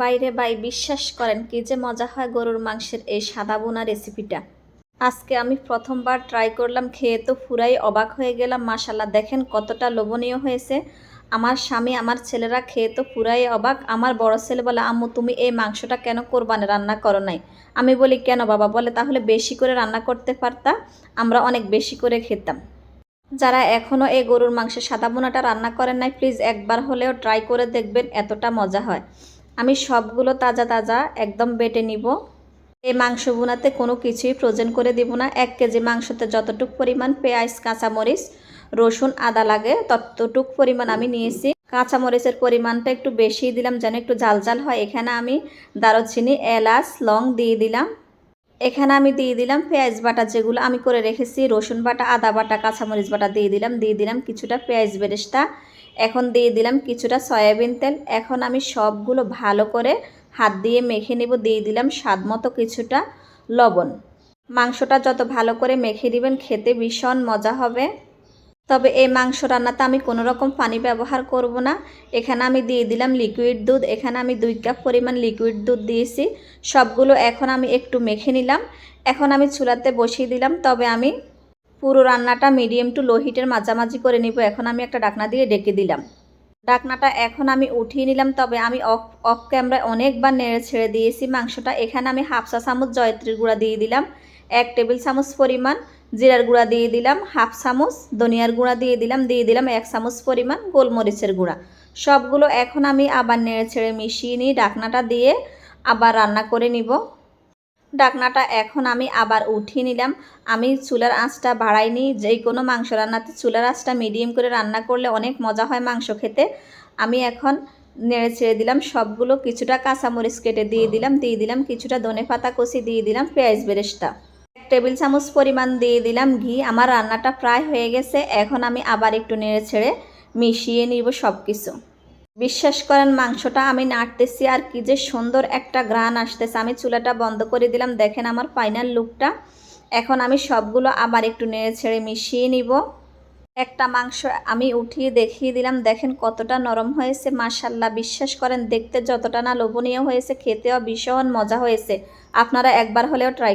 বাইরে বাই বিশ্বাস করেন কি যে মজা হয় গরুর মাংসের এই সাদা বোনা রেসিপিটা। আজকে আমি প্রথমবার ট্রাই করলাম, খেয়ে তো পুরাই অবাক হয়ে গেলাম মাশাল্লাহ দেখেন কতটা লোভনীয় হয়েছে। আমার স্বামী, আমার ছেলেরা খেয়ে তো পুরাই অবাক, আমার বড় ছেলে বলে, আম্মু, তুমি এই মাংসটা কেন কোরবানে রান্না করো নাই? আমি বলি, কেন বাবা? বলে, তাহলে বেশি করে রান্না করতে পারতা, আমরা অনেক বেশি করে খেতাম। যারা এখনও এই গরুর মাংসের সাদা বোনাটা রান্না করেন নাই প্লিজ একবার হলেও ট্রাই করে দেখবেন, এতটা মজা হয়। আমি সবগুলো তাজা তাজা একদম বেটে নিব। এই মাংস বোনাতে কোনো কিছুই ফ্রোজেন করে দিব না। এক কেজি মাংসতে যতটুক পরিমাণ পেঁয়াজ, কাঁচামরিচ, রসুন, আদা লাগে, ততটুক পরিমাণ আমি নিয়েছি। কাঁচামরিচের পরিমাণটা একটু বেশি দিলাম, যেন একটু জাল হয়। এখানে আমি দারুচিনি, এলাচ, লং দিয়ে দিলাম। এখানে আমি দিয়ে দিলাম পেঁয়াজ বাটা যেগুলো আমি করে রেখেছি, রসুন বাটা, আদা বাটা, কাঁচামরিচ বাটা দিয়ে দিলাম দিয়ে দিলাম কিছুটা পেঁয়াজ বেরেস্তা। এখন দিয়ে দিলাম কিছুটা সয়াবিন তেল। এখন আমি সবগুলো ভালো করে হাত দিয়ে মেখে নেব, দিয়ে দিলাম স্বাদ মতো কিছুটা লবণ। মাংসটা যত ভালো করে মেখে দিবেন, খেতে ভীষণ মজা হবে। তবে এই মাংস রান্নাতে আমি কোনো রকম পানি ব্যবহার করব না। এখানে আমি দিয়ে দিলাম লিকুইড দুধ। এখানে আমি দুই কাপ পরিমাণ লিকুইড দুধ দিয়েছি। সবগুলো এখন আমি একটু মেখে নিলাম। এখন আমি চুলাতে বসিয়ে দিলাম। তবে আমি পুরো রান্নাটা মিডিয়াম টু লো হিটের মাঝামাঝি করে নিব। এখন আমি একটা ডাকনা দিয়ে ডেকে দিলাম। ডাকনাটা এখন আমি উঠিয়ে নিলাম। তবে আমি অফ অফ ক্যামেরায় অনেকবার নেড়ে ছেড়ে দিয়েছি মাংসটা। এখানে আমি হাফ চা চামচ জয়ত্রীর গুঁড়া দিয়ে দিলাম। এক টেবিল চামচ পরিমাণ জিরার গুঁড়া দিয়ে দিলাম, হাফ চামচ, ধনিয়ার গুঁড়া দিয়ে দিলাম দিয়ে দিলাম এক চামচ পরিমাণ গোলমরিচের গুঁড়া। সবগুলো এখন আমি আবার নেড়ে ছেড়ে মিশিয়ে নিই ডাকনাটা দিয়ে আবার রান্না করে নিব। ডাকনাটা এখন আমি আবার উঠিয়ে নিলাম। আমি চুলার আঁচটা বাড়াইনি যেই কোনো মাংস রান্নাতে চুলার আঁচটা মিডিয়াম করে রান্না করলে অনেক মজা হয় মাংস খেতে। আমি এখন নেড়ে ছেড়ে দিলাম সবগুলো, কিছুটা কাঁচামরিচ কেটে দিয়ে দিলাম দিয়ে দিলাম কিছুটা ধনে পাতা কষি দিয়ে দিলাম পেঁয়াজ বেরেস্তা। টেবিল চামচ পরিমাণ দিয়ে দিলাম ঘি। আমার রান্নাটা প্রায় হয়ে গেছে। এখন আমি আবার একটু নেড়ে ছেড়ে মিশিয়ে নিব সব কিছু বিশ্বাস করেন, মাংসটা আমি নাড়তেছি আর কি যে সুন্দর একটা গ্রান আসতেছে। আমি চুলাটা বন্ধ করে দিলাম। দেখেন আমার ফাইনাল লুকটা এখন আমি সবগুলো আবার একটু নেড়ে ছেড়ে মিশিয়ে নিব। একটা মাংস আমি উঠিয়ে দেখিয়ে দিলাম। দেখেন কতটা নরম হয়েছে মাশাল্লাহ বিশ্বাস করেন, দেখতে যতটা না লোভনীয় হয়েছে, খেতেও ভীষণ মজা হয়েছে। আপনারা একবার হলেও ট্রাই